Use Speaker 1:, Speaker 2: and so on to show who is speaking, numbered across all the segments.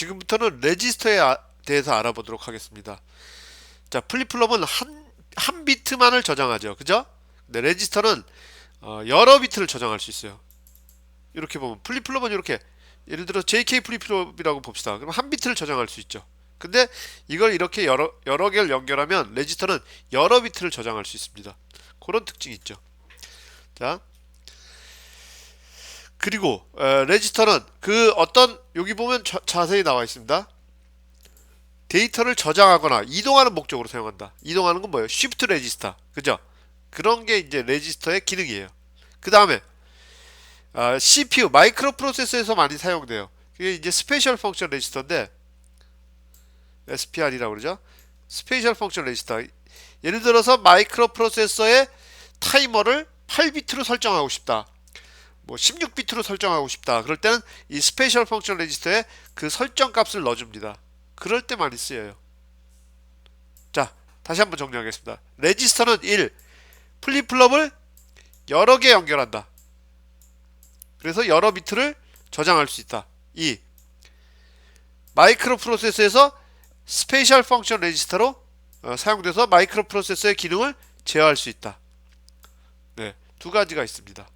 Speaker 1: 지금부터는 레지스터에 아- 대해서 알아보도록 하겠습니다. 자, 플립플롭은 한, 한 비트만을 저장하죠. 그죠? 근데 레지스터는 어, 여러 비트를 저장할 수 있어요. 이렇게 보면 플립플롭은 이렇게 예를 들어 JK 플립플롭이라고 봅시다. 그럼 한 비트를 저장할 수 있죠. 근데 이걸 이렇게 여러 여러 개를 연결하면 레지스터는 여러 비트를 저장할 수 있습니다. 그런 특징이 있죠. 자, 그리고 어, 레지스터는 그 어떤 여기 보면 자, 자세히 나와 있습니다. 데이터를 저장하거나 이동하는 목적으로 사용한다. 이동하는 건 뭐예요? 쉬프트 레지스터. 그죠? 그런 게 이제 레지스터의 기능이에요. 그 다음에 아, CPU 마이크로 프로세서에서 많이 사용돼요. 그게 이제 스페셜 펑션 레지스터인데 SPR이라고 그러죠. 스페셜 펑션 레지스터. 예를 들어서 마이크로 프로세서의 타이머를 8비트로 설정하고 싶다. 뭐 16비트로 설정하고 싶다. 그럴 때는 이 스페셜 펑션 레지스터에 그 설정 값을 넣어줍니다. 그럴 때 많이 쓰여요. 자, 다시 한번 정리하겠습니다. 레지스터는 1. 플립플롭을 여러 개 연결한다. 그래서 여러 비트를 저장할 수 있다. 2. 마이크로 프로세서에서 스페셜 펑션 레지스터로 어, 사용돼서 마이크로 프로세서의 기능을 제어할 수 있다. 네, 두 가지가 있습니다.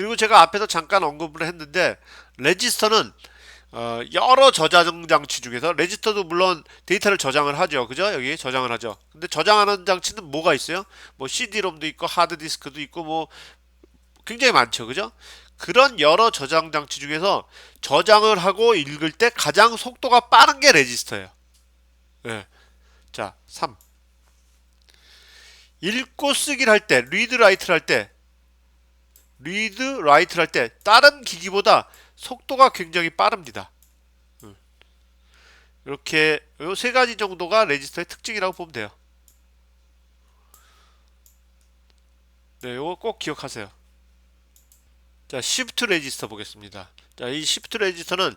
Speaker 1: 그리고 제가 앞에서 잠깐 언급을 했는데 레지스터는 어, 여러 저장 장치 중에서 레지스터도 물론 데이터를 저장을 하죠. 그죠? 여기 저장을 하죠. 근데 저장하는 장치는 뭐가 있어요? 뭐 CD-ROM도 있고 하드디스크도 있고 뭐 굉장히 많죠. 그죠? 그런 여러 저장 장치 중에서 저장을 하고 읽을 때 가장 속도가 빠른 게 레지스터예요. 예. 자, 3. 읽고 쓰기를 할 때, 리드 라이트를 할 때, 리드 라이트를 할 때 다른 기기보다 속도가 굉장히 빠릅니다. 음. 이렇게 요 세 가지 정도가 레지스터의 특징이라고 보면 돼요. 네, 요거 꼭 기억하세요. 자, 시프트 레지스터 보겠습니다. 자, 이 시프트 레지스터는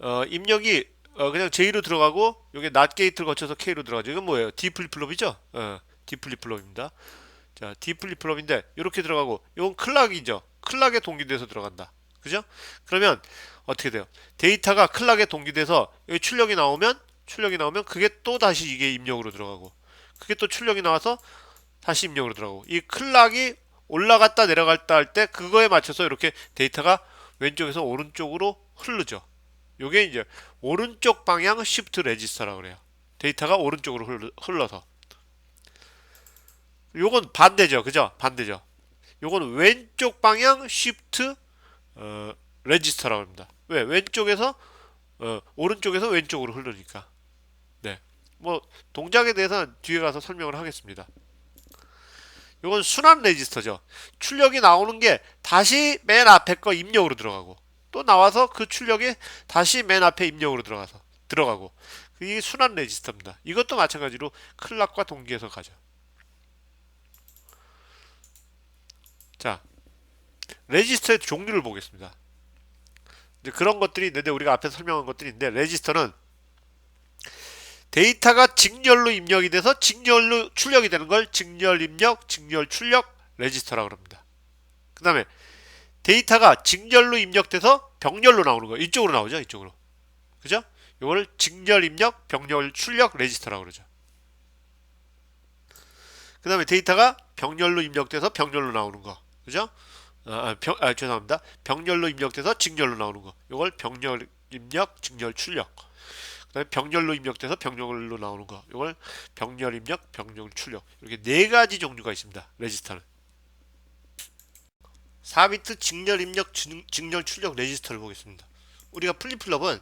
Speaker 1: 어, 입력이 어, 그냥 J로 들어가고 요게 낫 게이트를 거쳐서 K로 들어가죠. 이건 뭐예요? D 플립플롭이죠? 어, D 플립플롭입니다. 자, D 플립플롭인데 이렇게 들어가고 이건 클락이죠. 클락에 동기돼서 들어간다. 그죠? 그러면 어떻게 돼요? 데이터가 클락에 동기돼서 여기 출력이 나오면 출력이 나오면 그게 또 다시 이게 입력으로 들어가고 그게 또 출력이 나와서 다시 입력으로 들어가고 이 클락이 올라갔다 내려갔다 할 때 그거에 맞춰서 이렇게 데이터가 왼쪽에서 오른쪽으로 흐르죠. 요게 이제 오른쪽 방향 시프트 레지스터라고 그래요. 데이터가 오른쪽으로 흘러- 흘러서 요건 반대죠. 그죠? 반대죠. 요건 왼쪽 방향 시프트 어, 레지스터라고 합니다. 왜? 왼쪽에서 어, 오른쪽에서 왼쪽으로 흐르니까. 네. 뭐 동작에 대해서는 뒤에 가서 설명을 하겠습니다. 요건 순환 레지스터죠. 출력이 나오는 게 다시 맨 앞에 거 입력으로 들어가고 또 나와서 그 출력이 다시 맨 앞에 입력으로 들어가서 들어가고 이게 순환 레지스터입니다. 이것도 마찬가지로 클락과 동기에서 가죠. 자, 레지스터의 종류를 보겠습니다. 이제 그런 것들이 있는데 우리가 앞에서 설명한 것들이 있는데 레지스터는 데이터가 직렬로 입력이 돼서 직렬로 출력이 되는 걸 직렬 입력, 직렬 출력 레지스터라고 합니다. 그 다음에 데이터가 직렬로 입력돼서 병렬로 나오는 거 이쪽으로 나오죠 이쪽으로 그죠? 이걸 직렬 입력, 병렬 출력 레지스터라고 그러죠. 그 다음에 데이터가 병렬로 입력돼서 병렬로 나오는 거 그죠? 아, 아, 병, 아, 죄송합니다. 병렬로 입력돼서 직렬로 나오는 거. 이걸 병렬 입력, 직렬 출력. 그다음에 병렬로 입력돼서 병렬로 나오는 거. 이걸 병렬 입력, 병렬 출력. 이렇게 네 가지 종류가 있습니다. 레지스터는. 4비트 직렬 입력, 직- 직렬 출력 레지스터를 보겠습니다. 우리가 플립플롭은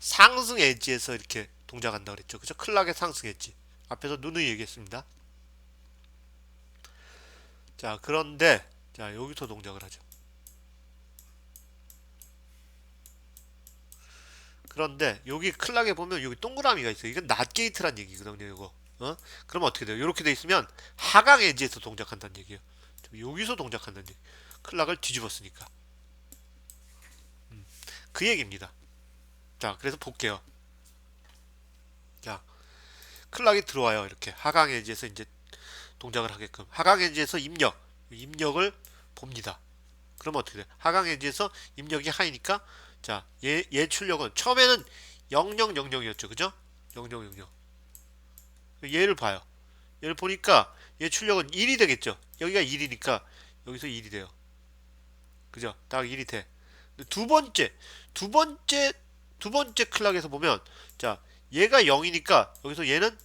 Speaker 1: 상승 엣지에서 이렇게 동작한다 그랬죠. 그죠? 클락의 상승 엣지. 앞에서 누누이 얘기했습니다. 자, 그런데 자, 여기서 동작을 하죠. 그런데 여기 클락에 보면 여기 동그라미가 있어요. 이건 낫 게이트란 얘기거든요, 이거. 어? 그럼 어떻게 돼요? 이렇게 돼 있으면 하강 엣지에서 동작한다는 얘기예요. 여기서 동작한다는 얘기. 클락을 뒤집었으니까. 음, 그 얘기입니다. 자, 그래서 볼게요. 자, 클락이 들어와요. 이렇게 하강 엣지에서 이제 동작을 하게끔 하강 엣지에서 입력 입력을 봅니다. 그럼 어떻게 돼? 하강 엣지에서 입력이 하이니까 자, 얘, 얘 출력은 처음에는 0000이었죠. 그죠? 0000. 얘를 봐요. 얘를 보니까 얘 출력은 1이 되겠죠. 여기가 1이니까 여기서 1이 돼요. 그죠? 딱 1이 돼. 두 번째, 두 번째, 두 번째 클락에서 보면 자, 얘가 0이니까 여기서 얘는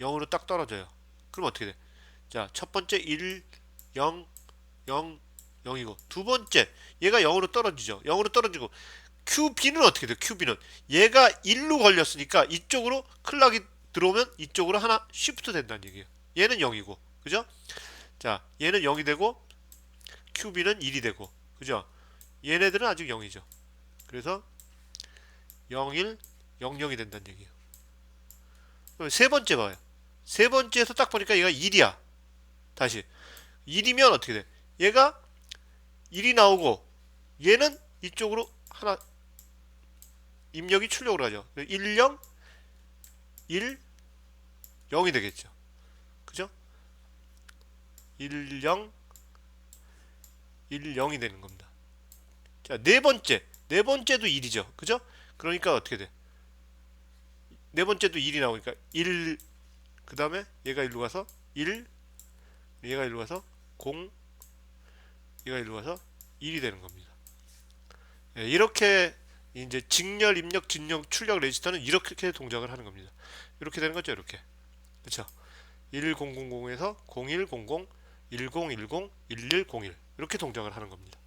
Speaker 1: 0으로 딱 떨어져요. 그럼 어떻게 돼? 자, 첫 번째 1, 0, 0, 0이고 두 번째 얘가 0으로 떨어지죠. 0으로 떨어지고 QB는 어떻게 돼요? QB는 얘가 1로 걸렸으니까 이쪽으로 클락이 들어오면 이쪽으로 하나 쉬프트 된다는 얘기예요. 얘는 0이고 그죠? 자 얘는 0이 되고 QB는 1이 되고 그죠? 얘네들은 아직 0이죠. 그래서 01, 00이 된다는 얘기예요. 세 번째 봐요. 세 번째에서 딱 보니까 얘가 1이야. 다시 1이면 어떻게 돼? 얘가 1이 나오고 얘는 이쪽으로 하나 입력이 출력으로 가죠. 1, 0, 1, 0이 되겠죠. 그죠? 1, 0, 1, 0이 되는 겁니다. 자, 네 번째. 네 번째도 1이죠. 그죠? 그러니까 어떻게 돼? 네 번째도 1이 나오니까 1, 그 다음에 얘가 일로 가서 1, 얘가 일로 가서 0, 얘가 일로 가서 1이 되는 겁니다. 예, 이렇게 이제 직렬, 입력, 진영, 출력 레지스터는 이렇게 동작을 하는 겁니다. 이렇게 되는 거죠, 이렇게. 그렇죠? 1000에서 0100, 1010, 1101 이렇게 동작을 하는 겁니다.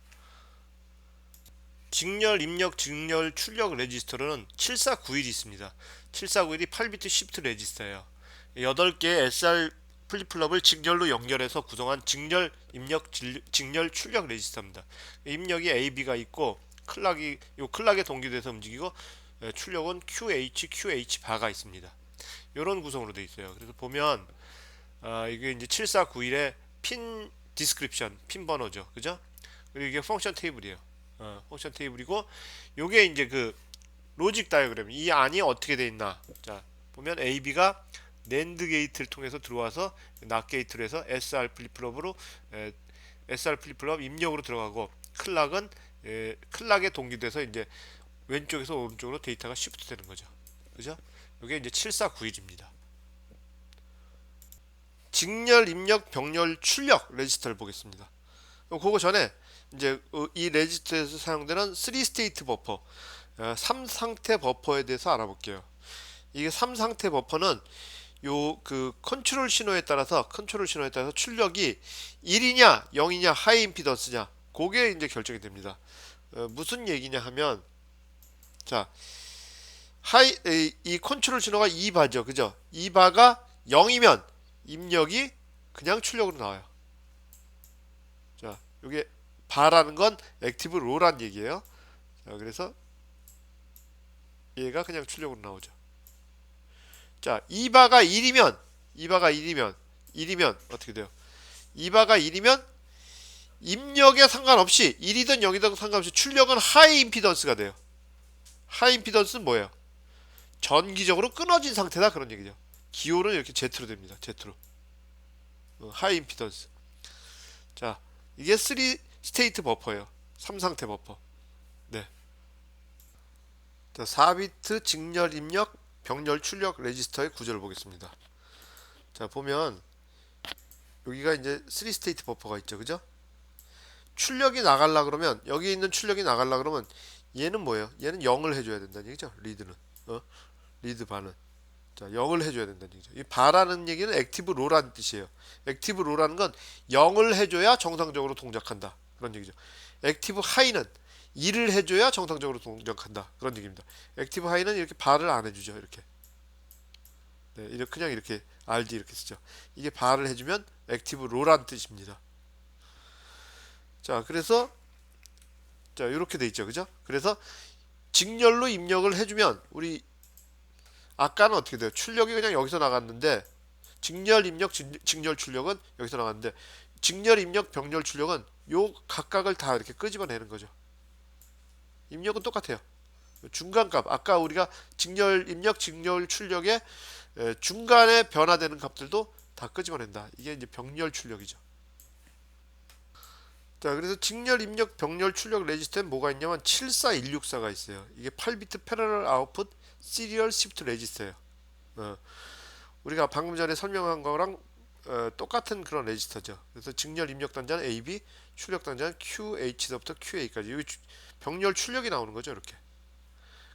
Speaker 1: 직렬, 입력, 직렬, 출력 레지스터로는 7491이 있습니다. 7491이 8비트 시프트 레지스터예요. 8개의 SR 플립플럽을 직렬로 연결해서 구성한 직렬 입력 질- 직렬 출력 레지스터입니다. 입력이 AB가 있고 클락이 요 클락에 동기돼서 움직이고 에, 출력은 QH QH 바가 있습니다. 이런 구성으로 되어 있어요. 그래서 보면 아, 이게 이제 7491의 핀 디스크립션 핀 번호죠. 그죠? 그리고 이게 펑션 테이블이에요. 어, 펑션 테이블이고 요게 이제 그 로직 다이어그램 이 안이 어떻게 돼 있나 자 보면 AB가 낸드 게이트를 통해서 들어와서 낫 게이트로 해서 SR 플립플럽으로 에, SR 플립플럽 입력으로 들어가고 클락은 에, 클락에 동기돼서 이제 왼쪽에서 오른쪽으로 데이터가 시프트 되는 거죠. 그죠? 이게 이제 7491입니다. 직렬, 입력, 병렬, 출력 레지스터를 보겠습니다. 그거 전에 이제 어, 이 레지스터에서 사용되는 3스테이트 버퍼, 3상태 버퍼에 대해서 알아볼게요. 이게 3상태 버퍼는 요 그 컨트롤 신호에 따라서 컨트롤 신호에 따라서 출력이 1이냐 0이냐 하이 임피던스냐 그게 이제 결정이 됩니다. 어, 무슨 얘기냐 하면 자 하이 이, 이 컨트롤 신호가 2바죠. 그죠? 2바가 0이면 입력이 그냥 출력으로 나와요. 자, 요게 바라는 건 액티브 로란 얘기예요. 자, 그래서 얘가 그냥 출력으로 나오죠. 자, 2바가 1이면 2바가 1이면 1이면 어떻게 돼요? 2바가 1이면 입력에 상관없이 1이든 0이든 상관없이 출력은 하이 임피던스가 돼요. 하이 임피던스는 뭐예요? 전기적으로 끊어진 상태다 그런 얘기죠. 기호는 이렇게 Z로 됩니다. Z로. 어, 하이 임피던스. 자, 이게 3 스테이트 버퍼예요. 3상태 버퍼. 네. 자, 4비트 직렬 입력 병렬 출력 레지스터의 구조를 보겠습니다. 자, 보면 여기가 이제 3 스테이트 버퍼가 있죠. 그죠? 출력이 나갈라 그러면 여기 있는 출력이 나갈라 그러면 얘는 뭐예요? 얘는 0을 해줘야 된다는 얘기죠. 리드는 어? 리드 바는 자 0을 해줘야 된다는 얘기죠. 이 바라는 얘기는 액티브 로라는 뜻이에요. 액티브 로라는 건 0을 해줘야 정상적으로 동작한다 그런 얘기죠. 액티브 하이는 1을 해줘야 정상적으로 동작한다 그런 얘기입니다. 액티브 하이는 이렇게 바를 안 해주죠. 이렇게 네, 이렇게 그냥 이렇게 RD 이렇게 쓰죠. 이게 바를 해주면 액티브 로란 뜻입니다. 자 그래서 자 이렇게 돼 있죠 그죠 그래서 직렬로 입력을 해주면 우리 아까는 어떻게 돼요 출력이 그냥 여기서 나갔는데 직렬 입력 직- 직렬 출력은 여기서 나갔는데 직렬 입력 병렬 출력은 요 각각을 다 이렇게 끄집어내는 거죠 입력은 똑같아요 중간값 아까 우리가 직렬 입력 직렬 출력의 에, 중간에 변화되는 값들도 다 끄집어낸다 이게 이제 병렬 출력이죠 자, 그래서 직렬 입력 병렬 출력 레지스터에 뭐가 있냐면 74164가 있어요. 이게 8비트 패러럴 아웃풋 시리얼 시프트 레지스터예요. 어. 우리가 방금 전에 설명한 거랑 어, 똑같은 그런 레지스터죠. 그래서 직렬 입력 단자는 AB, 출력 단자는 QH서부터 QA까지. 여기 주- 병렬 출력이 나오는 거죠, 이렇게.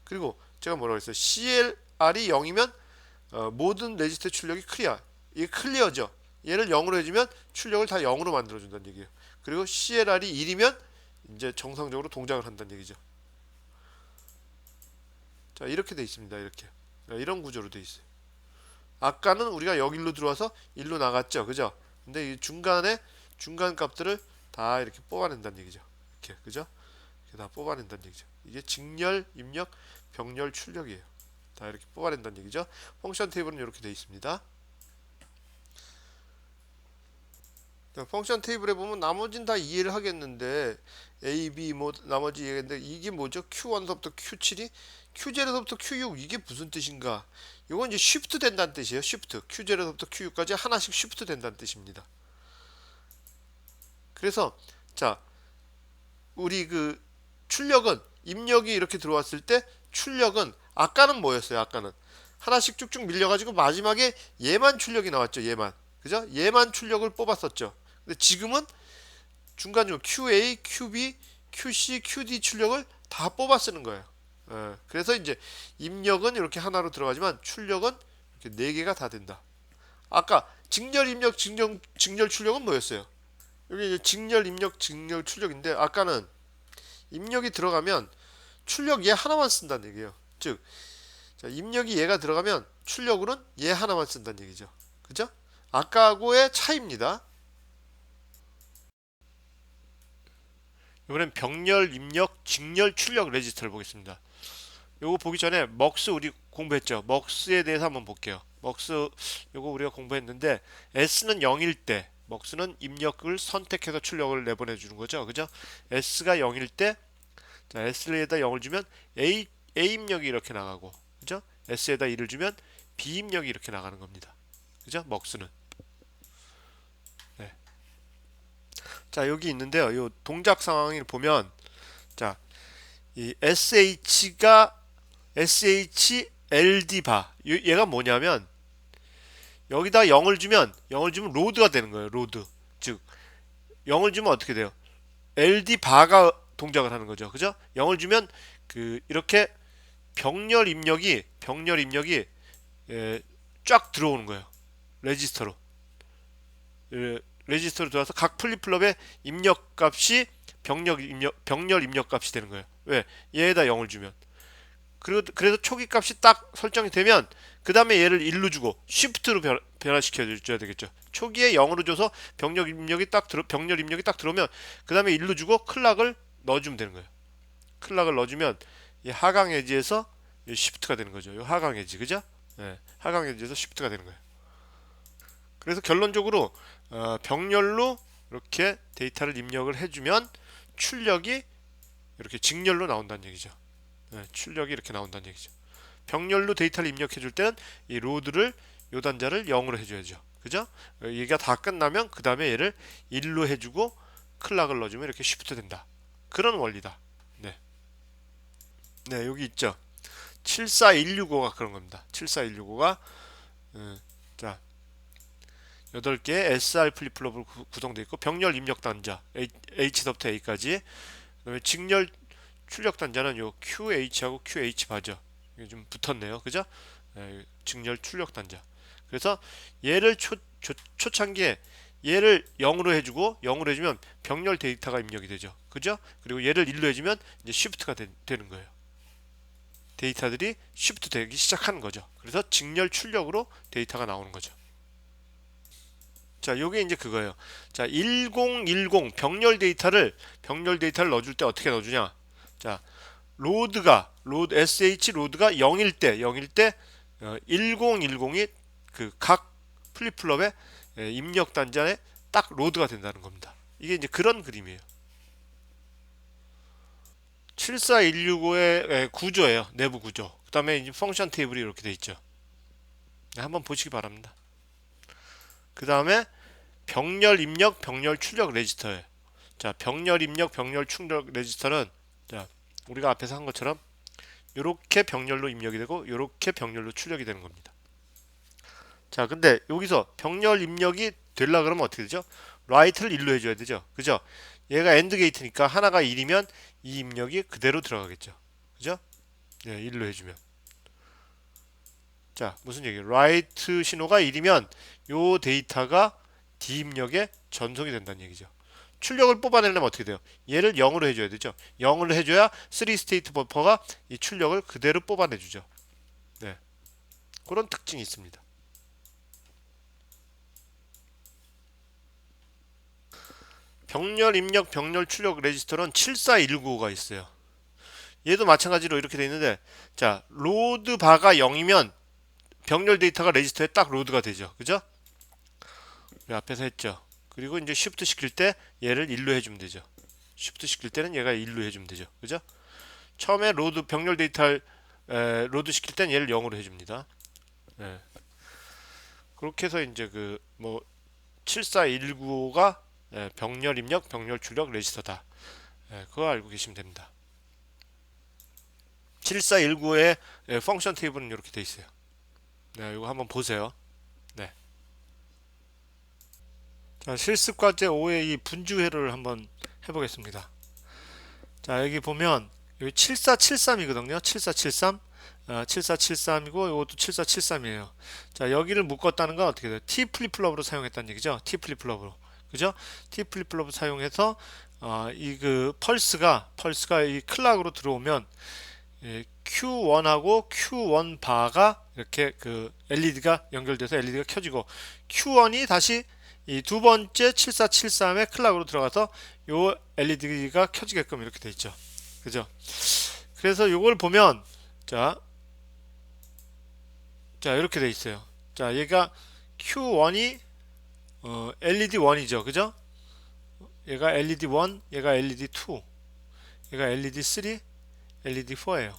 Speaker 1: 그리고 제가 뭐라고 했어요? CLR이 0이면 어, 모든 레지스터 출력이 클리어. 이게 클리어죠. 얘를 0으로 해주면 출력을 다 0으로 만들어준다는 얘기예요. 그리고 CLR이 1이면 이제 정상적으로 동작을 한다는 얘기죠. 자 이렇게 돼 있습니다. 이렇게 자, 이런 구조로 돼 있어요. 아까는 우리가 여기로 들어와서 일로 나갔죠, 그죠? 근데 이 중간에 중간 값들을 다 이렇게 뽑아낸다는 얘기죠. 이렇게 그죠? 다 뽑아낸다는 얘기죠. 이게 직렬, 입력, 병렬, 출력이에요. 다 이렇게 뽑아낸다는 얘기죠. 펑션 테이블은 이렇게 돼 있습니다. 자, 펑션 테이블에 보면 나머지는 다 이해를 하겠는데 A, B 뭐 나머지 이해했는데 이게 뭐죠? Q1서부터 Q7이 Q0서부터 Q6 이게 무슨 뜻인가? 이건 이제 쉬프트 된다는 뜻이에요. 쉬프트. Q0서부터 Q6까지 하나씩 쉬프트 된다는 뜻입니다. 그래서 자 우리 그 출력은 입력이 이렇게 들어왔을 때 출력은 아까는 뭐였어요? 아까는 하나씩 쭉쭉 밀려가지고 마지막에 얘만 출력이 나왔죠. 얘만 그죠? 얘만 출력을 뽑았었죠. 근데 지금은 중간중간 QA, QB, QC, QD 출력을 다 뽑아 쓰는 거예요. 예, 그래서 이제 입력은 이렇게 하나로 들어가지만 출력은 이렇게 네 개가 다 된다. 아까 직렬 입력, 직렬, 직렬 출력은 뭐였어요? 여기 이제 직렬 입력, 직렬 출력인데 아까는 입력이 들어가면 출력 얘 하나만 쓴다는 얘기예요. 즉, 자, 입력이 얘가 들어가면 출력으로는 얘 하나만 쓴다는 얘기죠. 그죠? 아까하고의 차이입니다. 이번엔 병렬, 입력, 직렬, 출력 레지스터를 보겠습니다. 요거 보기 전에 먹스 우리 공부했죠. 먹스에 대해서 한번 볼게요. 먹스 요거 우리가 공부했는데 S는 0일 때 먹스는 입력을 선택해서 출력을 내보내 주는 거죠. 그죠? S가 0일 때 자, S에다 0을 주면 A A 입력이 이렇게 나가고 그죠? S에다 1을 주면 B 입력이 이렇게 나가는 겁니다. 그죠? 먹스는 네. 자, 여기 있는데요. 요 동작 상황을 보면 자, 이 SH가 SHLD 바 요- 얘가 뭐냐면 여기다 0을 주면 0을 주면 로드가 되는 거예요. 로드. 즉 0을 주면 어떻게 돼요? LD 바가 동작을 하는 거죠. 그죠? 0을 주면 그 이렇게 병렬 입력이 병렬 입력이 에, 쫙 들어오는 거예요. 레지스터로. 에, 레지스터로 들어와서 각 플립플롭의 입력 값이 병력 입력 병렬 입력 값이 되는 거예요. 왜? 얘에다 0을 주면. 그리고 그래서 초기 값이 딱 설정이 되면 그 다음에 얘를 1로 주고 쉬프트로 변, 변화시켜 줘야 되겠죠. 초기에 0으로 줘서 병력 입력이 딱 들어 병렬 입력이 딱 들어오면 그 다음에 1로 주고 클락을 넣어주면 되는 거예요. 클락을 넣어주면 이 하강 에지에서 이 쉬프트가 되는 거죠. 이 하강 에지 그죠? 예, 하강 에지에서 쉬프트가 되는 거예요. 그래서 결론적으로 어, 병렬로 이렇게 데이터를 입력을 해주면 출력이 이렇게 직렬로 나온다는 얘기죠. 예, 출력이 이렇게 나온다는 얘기죠. 병렬로 데이터를 입력해 줄 때는 이 로드를 요 단자를 0으로 해줘야죠. 그죠? 어, 얘가 다 끝나면 그 다음에 얘를 1로 해주고 클락을 넣어주면 이렇게 쉬프트 된다. 그런 원리다. 네. 네, 여기 있죠. 74165가 그런 겁니다. 74165가 음, 자 8개 SR 플립플롭으로 구- 구성되어 있고 병렬 입력 단자 H서부터 A까지 그다음에 직렬 출력 단자는 요 QH하고 QH 바죠. 이게 좀 붙었네요. 그죠? 예, 직렬 출력 단자. 그래서 얘를 초, 초, 초창기에 얘를 0으로 해주고 0으로 해주면 병렬 데이터가 입력이 되죠. 그죠? 그리고 얘를 1로 해주면 이제 쉬프트가 되, 는 거예요. 데이터들이 쉬프트 되기 시작하는 거죠. 그래서 직렬 출력으로 데이터가 나오는 거죠. 자, 요게 이제 그거예요. 자, 1010 병렬 데이터를 병렬 데이터를 넣어줄 때 어떻게 넣어주냐? 자, 로드가 로드 sh 로드가 0일 때 0일 때 어, 1010이 그 각 플립플롭의 예, 입력 단자에 딱 로드가 된다는 겁니다. 이게 이제 그런 그림이에요. 74165의 구조예요. 내부 구조. 그다음에 이제 펑션 테이블이 이렇게 돼 있죠. 네, 한번 보시기 바랍니다. 그 다음에 병렬 입력, 병렬 출력 레지스터예요. 자 병렬 입력 병렬 출력 레지스터는 자 우리가 앞에서 한 것처럼 이렇게 병렬로 입력이 되고 이렇게 병렬로 출력이 되는 겁니다. 자 근데 여기서 병렬 입력이 되려 그러면 어떻게 되죠? 라이트를 1로 해줘야 되죠. 그죠? 얘가 엔드 게이트니까 하나가 1이면 이 입력이 그대로 들어가겠죠. 그죠? 네, 1로 해주면. 자, 무슨 얘기예요? 라이트 신호가 1이면 요 데이터가 D 입력에 전송이 된다는 얘기죠. 출력을 뽑아내려면 어떻게 돼요? 얘를 0으로 해줘야 되죠. 0으로 해줘야 3 스테이트 버퍼가 이 출력을 그대로 뽑아내주죠. 네. 그런 특징이 있습니다. 병렬 입력 병렬 출력 레지스터는 7419가 있어요. 얘도 마찬가지로 이렇게 돼 있는데 자 로드 바가 0이면 병렬 데이터가 레지스터에 딱 로드가 되죠. 그죠? 우리 앞에서 했죠. 그리고 이제 쉬프트 시킬 때 얘를 1로 해주면 되죠. 쉬프트 시킬 때는 얘가 1로 해주면 되죠. 그죠? 처음에 로드 병렬 데이터를 에, 로드 시킬 때는 얘를 0으로 해줍니다. 예. 그렇게 해서 이제 그 뭐 7419가 예, 병렬 입력, 병렬 출력 레지스터다. 예, 그거 알고 계시면 됩니다. 7419의 예, 펑션 테이블은 이렇게 돼 있어요. 네, 이거 한번 보세요. 네. 자, 실습 과제 5의 이 분주회를 한번 해보겠습니다. 자, 여기 보면 여기 7473이거든요. 7473. 아, 7473이고 이것도 7473이에요. 자, 여기를 묶었다는 건 어떻게 돼요? T 플립플롭으로 사용했다는 얘기죠. T 플립플롭으로. 그죠? T 플립플롭 사용해서 어, 이그 펄스가 펄스가 이 클락으로 들어오면 예, Q1하고 Q1 바가 이렇게 그 LED가 연결돼서 LED가 켜지고 Q1이 다시 이 두 번째 7473의 클락으로 들어가서 요 LED가 켜지게끔 이렇게 돼 있죠. 그죠? 그래서 요걸 보면 자, 자 이렇게 돼 있어요. 자 얘가 Q1이 어, LED 1이죠. 그죠? 얘가 LED 1, 얘가 LED 2, 얘가 LED 3, LED 4예요.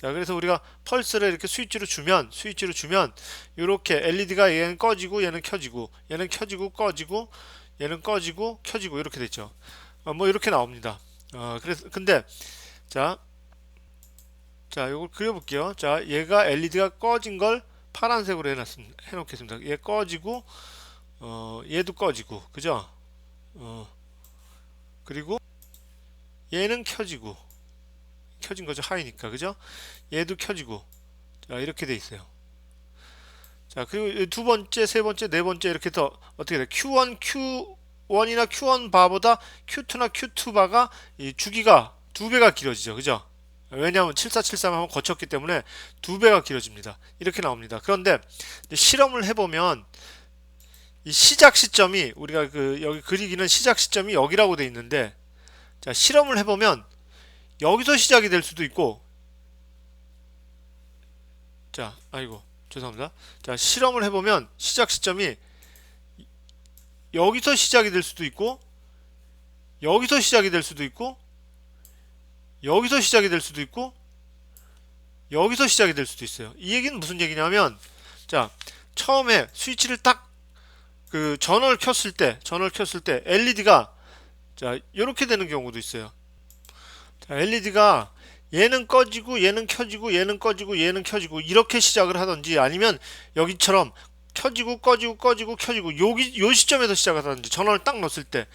Speaker 1: 자, 그래서 우리가 펄스를 이렇게 스위치로 주면 스위치로 주면 이렇게 LED가 얘는 꺼지고 얘는 켜지고 얘는 켜지고 꺼지고 얘는 꺼지고 켜지고 이렇게 됐죠. 어, 뭐 이렇게 나옵니다. 어, 그래서 근데 자, 자, 이걸 그려볼게요. 자, 얘가 LED가 꺼진 걸 파란색으로 해놨, 해놓겠습니다. 얘 꺼지고 어, 얘도 꺼지고, 그죠? 어, 그리고 얘는 켜지고, 켜진 거죠. 하이니까, 그죠? 얘도 켜지고, 자, 이렇게 돼 있어요. 자, 그리고 두 번째, 세 번째, 네 번째 이렇게 더 어떻게 돼? Q1, Q1이나 Q1 바보다 Q2나 Q2 바가 이 주기가 두 배가 길어지죠. 그죠? 왜냐하면 7473 하면 거쳤기 때문에 두 배가 길어집니다. 이렇게 나옵니다. 그런데 실험을 해보면 이 시작 시점이 우리가 그 여기 그리기는 시작 시점이 여기라고 돼 있는데 자 실험을 해보면 여기서 시작이 될 수도 있고. 자 아이고 죄송합니다. 자 실험을 해보면 시작 시점이 여기서 시작이 될 수도 있고 여기서 시작이 될 수도 있고 여기서 시작이 될 수도 있고 여기서 시작이 될 수도 있어요. 이 얘기는 무슨 얘기냐면 자 처음에 스위치를 딱 그 전원을 켰을 때 전원을 켰을 때 LED가 자 이렇게 되는 경우도 있어요. 자 LED가 얘는 꺼지고 얘는 켜지고 얘는 꺼지고 얘는 켜지고 이렇게 시작을 하던지 아니면 여기처럼 켜지고 꺼지고 꺼지고 켜지고 여기 요 시점에서 시작을 하든지 전원을 딱 넣었을 때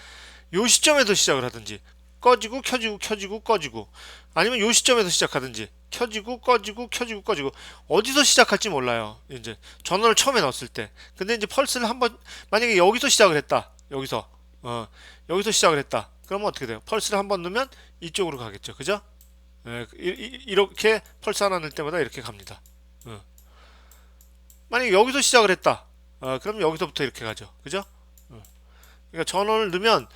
Speaker 1: 요 시점에서 시작을 하든지 꺼지고 켜지고 켜지고 꺼지고 아니면 요 시점에서 시작하든지 켜지고 꺼지고 켜지고 꺼지고 어디서 시작할지 몰라요. 이제 전원을 처음에 넣었을 때. 근데 이제 펄스를 한번 만약에 여기서 시작을 했다. 여기서 어 여기서 시작을 했다. 그러면 어떻게 돼요? 펄스를 한 번 넣으면 이쪽으로 가겠죠. 그죠? 예, 이, 렇게 펄스 하나 넣을 때마다 이렇게 갑니다. 어. 만약에 여기서 시작을 했다. 어, 그럼 여기서부터 이렇게 가죠. 그죠? 어. 그러니까 전원을 넣으면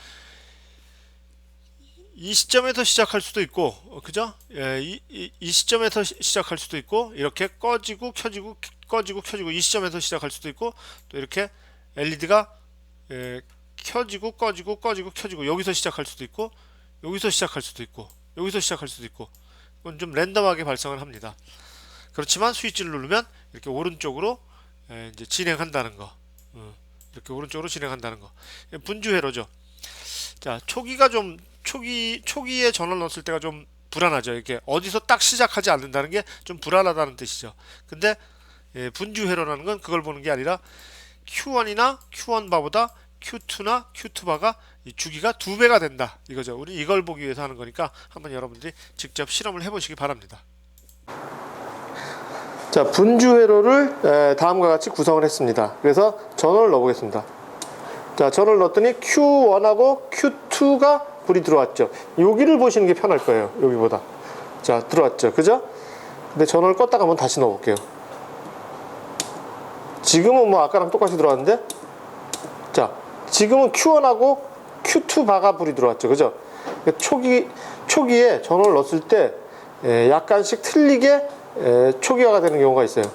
Speaker 1: 이 시점에서 시작할 수도 있고 어, 그죠? 예, 이, 이, 이, 시점에서 시, 시작할 수도 있고 이렇게 꺼지고 켜지고 꺼지고 켜지고 이 시점에서 시작할 수도 있고 또 이렇게 LED가 예, 켜지고 꺼지고 꺼지고 켜지고 여기서 시작할 수도 있고 여기서 시작할 수도 있고 여기서 시작할 수도 있고 이건 좀 랜덤하게 발생을 합니다. 그렇지만 스위치를 누르면 이렇게 오른쪽으로 예, 이제 진행한다는 거 어, 이렇게 오른쪽으로 진행한다는 거 분주 회로죠. 자, 초기가 좀 초기 초기에 전원 넣었을 때가 좀 불안하죠. 이렇게 어디서 딱 시작하지 않는다는 게 좀 불안하다는 뜻이죠. 근데 예, 분주 회로라는 건 그걸 보는 게 아니라 Q1이나 Q1 바보다 Q2나 Q2 바가 이 주기가 두 배가 된다 이거죠. 우리 이걸 보기 위해서 하는 거니까 한번 여러분들이 직접 실험을 해보시기 바랍니다. 자 분주 회로를 에, 다음과 같이 구성을 했습니다. 그래서 전원을 넣어보겠습니다. 자 전원을 넣었더니 Q1하고 Q2가 불이 들어왔죠. 여기를 보시는 게 편할 거예요. 여기보다. 자 들어왔죠. 그죠? 근데 전원을 껐다가 한번 다시 넣어볼게요. 지금은 뭐 아까랑 똑같이 들어왔는데 자 지금은 Q1하고 Q2 바가 불이 들어왔죠. 그죠? 그러니까 초기 초기에 전원을 넣었을 때 에, 약간씩 틀리게 에, 초기화가 되는 경우가 있어요.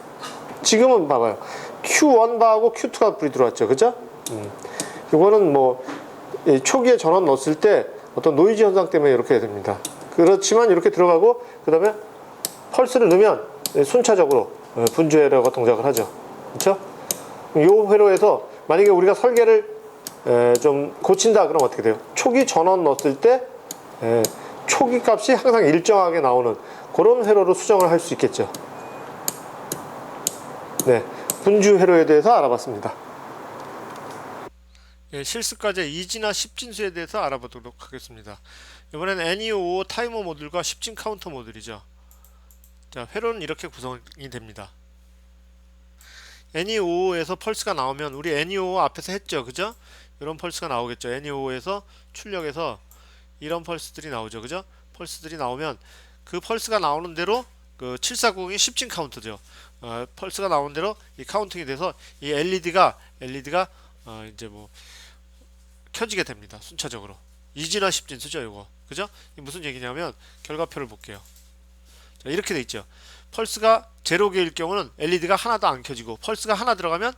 Speaker 1: 지금은 봐봐요. Q1 바하고 Q2가 불이 들어왔죠. 그죠? 음. 이거는 뭐이 초기에 전원 넣었을 때 어떤 노이즈 현상 때문에 이렇게 됩니다. 그렇지만 이렇게 들어가고 그 다음에 펄스를 넣으면 순차적으로 어, 분주 에러가 동작을 하죠. 그렇죠? 요 회로에서 만약에 우리가 설계를 에, 좀 고친다 그러면 어떻게 돼요? 초기 전원 넣었을 때 에, 초기 값이 항상 일정하게 나오는 그런 회로로 수정을 할 수 있겠죠. 네, 분주 회로에 대해서 알아봤습니다. 예, 실습과제 2진화 10진수에 대해서 알아보도록 하겠습니다. 이번엔 NEO 타이머 모듈과 10진 카운터 모듈이죠. 자, 회로는 이렇게 구성이 됩니다. NEO에서 펄스가 나오면 우리 NEO 앞에서 했죠. 그죠? 이런 펄스가 나오겠죠. NEO에서 출력해서 이런 펄스들이 나오죠. 그죠? 펄스들이 나오면 그 펄스가 나오는 대로 그 740이 10진 카운트죠. 어, 펄스가 나오는 대로 이 카운팅이 돼서 이 LED가 LED가 어, 이제 뭐 켜지게 됩니다. 순차적으로. 2진화 10진 쓰죠, 이거. 그죠? 이 무슨 얘기냐면 결과표를 볼게요. 자, 이렇게 돼 있죠. 펄스가 제로 개일 경우는 LED가 하나도 안 켜지고 펄스가 하나 들어가면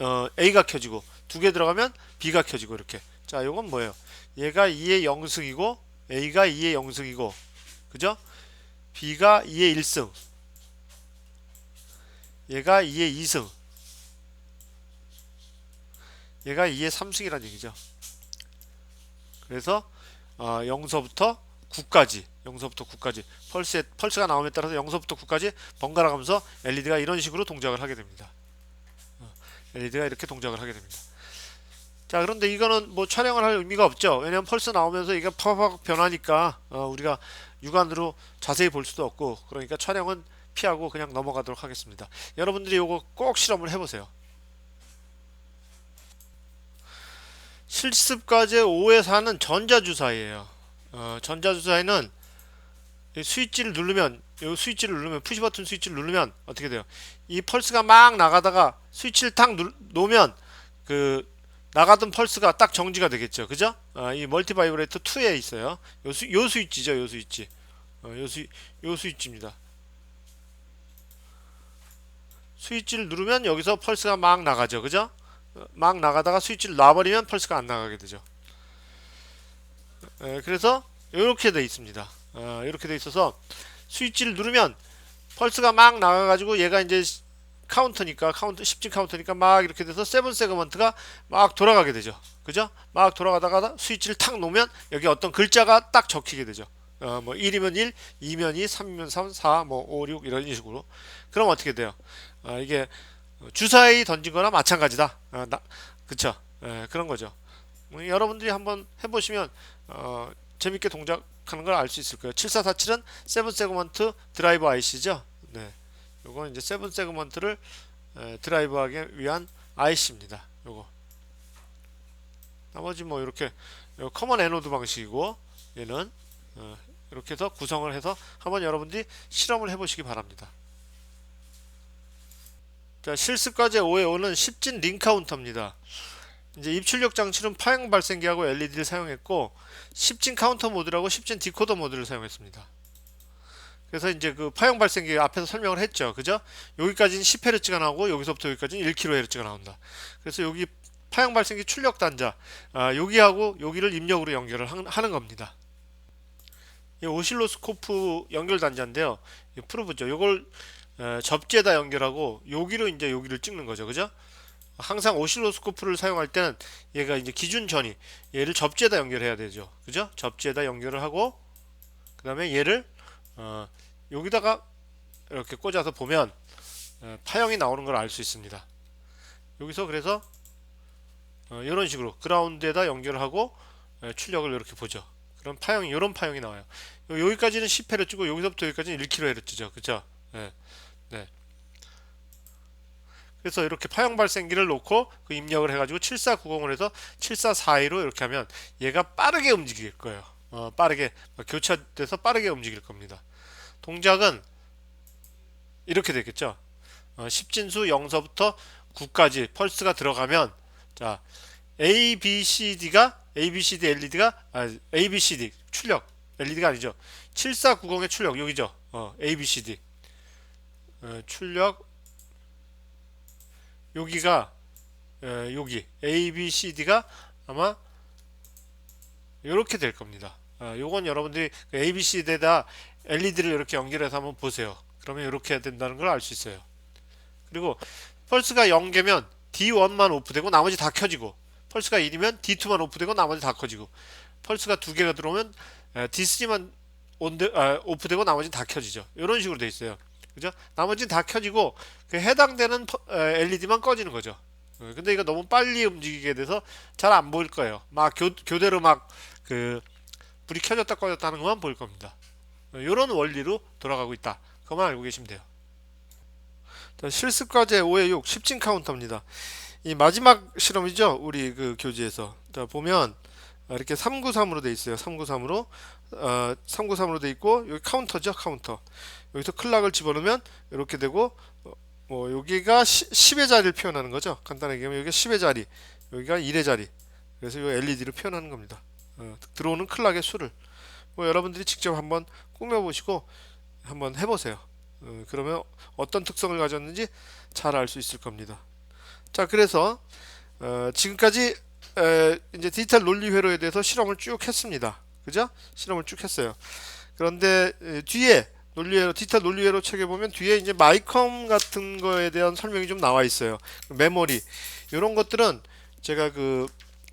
Speaker 1: 어, A가 켜지고 두 개 들어가면 B가 켜지고 이렇게. 자 이건 뭐예요? 얘가 2의 0승이고 A가 2의 0승이고. 그죠? B가 2의 1승. 얘가 2의 2승. 얘가 2의 3승이란 얘기죠. 그래서 어, 0서부터 9까지 0서부터 9까지. 펄스에, 펄스가 나옴에 따라서 0서부터 9까지 번갈아 가면서 LED가 이런 식으로 동작을 하게 됩니다. LED가 이렇게 동작을 하게 됩니다. 자 그런데 이거는 뭐 촬영을 할 의미가 없죠. 왜냐면 펄스 나오면서 이게 팍팍 변하니까 어, 우리가 육안으로 자세히 볼 수도 없고 그러니까 촬영은 피하고 그냥 넘어가도록 하겠습니다. 여러분들이 이거 꼭 실험을 해보세요. 실습과제 5에 4는 전자주사예요. 어, 전자주사에는 스위치를 누르면 이 스위치를 누르면 푸시 버튼 스위치를 누르면 어떻게 돼요? 이 펄스가 막 나가다가 스위치를 딱 누, 놓으면 그 나가던 펄스가 딱 정지가 되겠죠. 그죠? 아, 이 멀티 바이브레이터 2에 있어요. 요, 스, 요 스위치죠. 요 스위치. 어, 요, 스, 요 스위치입니다. 스위치를 누르면 여기서 펄스가 막 나가죠. 그죠? 어, 막 나가다가 스위치를 놔버리면 펄스가 안 나가게 되죠. 에, 그래서 이렇게 돼 있습니다. 어, 이렇게 돼 있어서 스위치를 누르면 펄스가 막 나가가지고 얘가 이제 카운터니까 카운터 10진 카운터니까 막 이렇게 돼서 세븐 세그먼트가 막 돌아가게 되죠. 그죠? 막 돌아가다가 스위치를 탁 놓으면 여기 어떤 글자가 딱 적히게 되죠. 어, 뭐 1이면 1, 2면 2, 3이면 3, 4, 뭐 5, 6 이런 식으로. 그럼 어떻게 돼요? 어, 이게 주사위 던진 거나 마찬가지다. 어, 나, 그쵸? 예, 그런 거죠. 뭐 여러분들이 한번 해보시면 어, 재밌게 동작하는 걸 알 수 있을 거예요. 7447은 세븐 세그먼트 드라이브 IC죠. 네. 요건 이제 세븐 세그먼트를 드라이브하기 위한 IC입니다. 요거. 나머지 뭐 이렇게 커먼 에노드 방식이고 얘는 어, 이렇게 해서 구성을 해서 한번 여러분들이 실험을 해보시기 바랍니다. 자 실습 과제 5에 5는 10진 링 카운터입니다. 이제 입출력 장치는 파형 발생기하고 LED를 사용했고 10진 카운터 모드라고 10진 디코더 모드를 사용했습니다. 그래서 이제 그 파형 발생기 앞에서 설명을 했죠. 그죠? 여기까지는 10Hz가 나오고 여기서부터 여기까지는 1kHz가 나온다. 그래서 여기 파형 발생기 출력 단자 아, 여기하고 여기를 입력으로 연결을 하는 겁니다. 이 오실로스코프 연결 단자인데요. 프로브죠. 이걸 접지에다 연결하고 여기로 이제 여기를 찍는 거죠. 그죠? 항상 오실로스코프를 사용할 때는 얘가 이제 기준 전위 얘를 접지에다 연결해야 되죠. 그죠? 접지에다 연결을 하고 그 다음에 얘를 어, 여기다가 이렇게 꽂아서 보면 어, 파형이 나오는 걸 알 수 있습니다. 여기서 그래서 어, 이런 식으로 그라운드에다 연결을 하고 에, 출력을 이렇게 보죠. 그럼 파형이 이런 파형이 나와요. 요- 여기까지는 10Hz고 여기서부터 여기까지는 1kHz죠. 그죠? 네. 네. 그래서 이렇게 파형 발생기를 놓고 그 입력을 해가지고 7490을 해서 7442로 이렇게 하면 얘가 빠르게 움직일 거예요. 어, 빠르게 교차돼서 빠르게 움직일 겁니다. 동작은 이렇게 되겠죠. 어, 10진수 0서부터 9까지 펄스가 들어가면 자 A, B, C, D가 A, B, C, D, LED가 아, A, B, C, D 출력 LED가 아니죠. 7490의 출력 여기죠. 어, A, B, C, D 어, 출력 여기가 에, 여기 A, B, C, D가 아마 이렇게 될 겁니다. 아, 요건 여러분들이 그 A, B, C, D에다 LED를 이렇게 연결해서 한번 보세요. 그러면 이렇게 해야 된다는 걸 알 수 있어요. 그리고 펄스가 0개면 D1만 오프되고 나머지 다 켜지고 펄스가 1이면 D2만 오프되고 나머지 다 켜지고 펄스가 두 개가 들어오면 D3만 온데, 아, 오프되고 나머지는 다 켜지죠. 이런 식으로 돼 있어요. 그죠? 나머지는 다 켜지고 그 해당되는 LED만 꺼지는 거죠. 어, 근데 이거 너무 빨리 움직이게 돼서 잘 안 보일 거예요. 막 교, 교대로 막 그 불이 켜졌다 꺼졌다 하는 것만 보일 겁니다. 이런 원리로 돌아가고 있다. 그것만 알고 계시면 돼요. 자, 실습 과제 5의 6 10진 카운터입니다. 이 마지막 실험이죠. 우리 그 교재에서. 자, 보면 아, 이렇게 393으로 돼 있어요. 393으로 어, 393으로 돼 있고 여기 카운터죠. 카운터. 여기서 클락을 집어넣으면 이렇게 되고 어, 뭐 여기가 10의 자리를 표현하는 거죠. 간단하게 얘기하면 여기가 10의 자리, 여기가 1의 자리. 그래서 이 LED를 표현하는 겁니다. 어, 들어오는 클락의 수를 뭐 여러분들이 직접 한번 꾸며보시고 한번 해보세요. 어, 그러면 어떤 특성을 가졌는지 잘 알 수 있을 겁니다. 자, 그래서 어, 지금까지 에, 이제 디지털 논리 회로에 대해서 실험을 쭉 했습니다. 그죠? 실험을 쭉 했어요. 그런데 에, 뒤에 논리회로 디지털 논리회로 책에 보면 뒤에 이제 마이컴 같은 거에 대한 설명이 좀 나와 있어요. 메모리 이런 것들은 제가 그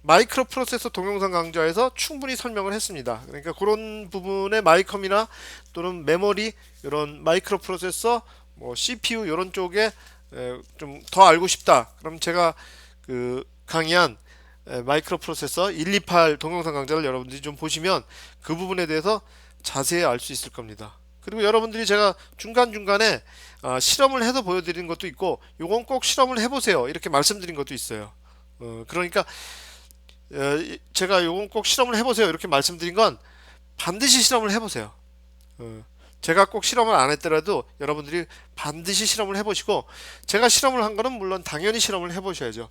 Speaker 1: 마이크로 프로세서 동영상 강좌에서 충분히 설명을 했습니다. 그러니까 그런 부분의 마이컴이나 또는 메모리 이런 마이크로 프로세서 뭐 CPU 이런 쪽에 좀 더 알고 싶다. 그럼 제가 그 강의한 에, 마이크로 프로세서 128 동영상 강좌를 여러분들이 좀 보시면 그 부분에 대해서 자세히 알 수 있을 겁니다. 그리고 여러분들이 제가 중간중간에 아, 실험을 해서 보여드리는 것도 있고 요건 꼭 실험을 해보세요 이렇게 말씀드린 것도 있어요 어, 그러니까 제가 요건 꼭 실험을 해보세요 이렇게 말씀드린 건 반드시 실험을 해보세요 어, 제가 꼭 실험을 안 했더라도 여러분들이 반드시 실험을 해보시고 제가 실험을 한 거는 물론 당연히 실험을 해보셔야죠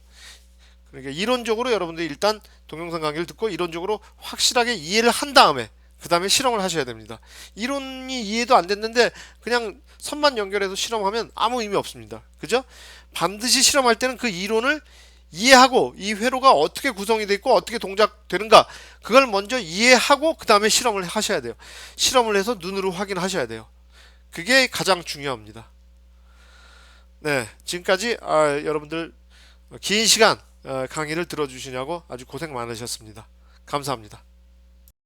Speaker 1: 그러니까 이론적으로 여러분들이 일단 동영상 강의를 듣고 이론적으로 확실하게 이해를 한 다음에 그 다음에 실험을 하셔야 됩니다. 이론이 이해도 안 됐는데 그냥 선만 연결해서 실험하면 아무 의미 없습니다. 그죠? 반드시 실험할 때는 그 이론을 이해하고 이 회로가 어떻게 구성이 되어 있고 어떻게 동작되는가 그걸 먼저 이해하고 그 다음에 실험을 하셔야 돼요. 실험을 해서 눈으로 확인하셔야 돼요. 그게 가장 중요합니다. 네, 지금까지 아, 여러분들 긴 시간 어, 강의를 들어주시냐고 아주 고생 많으셨습니다. 감사합니다.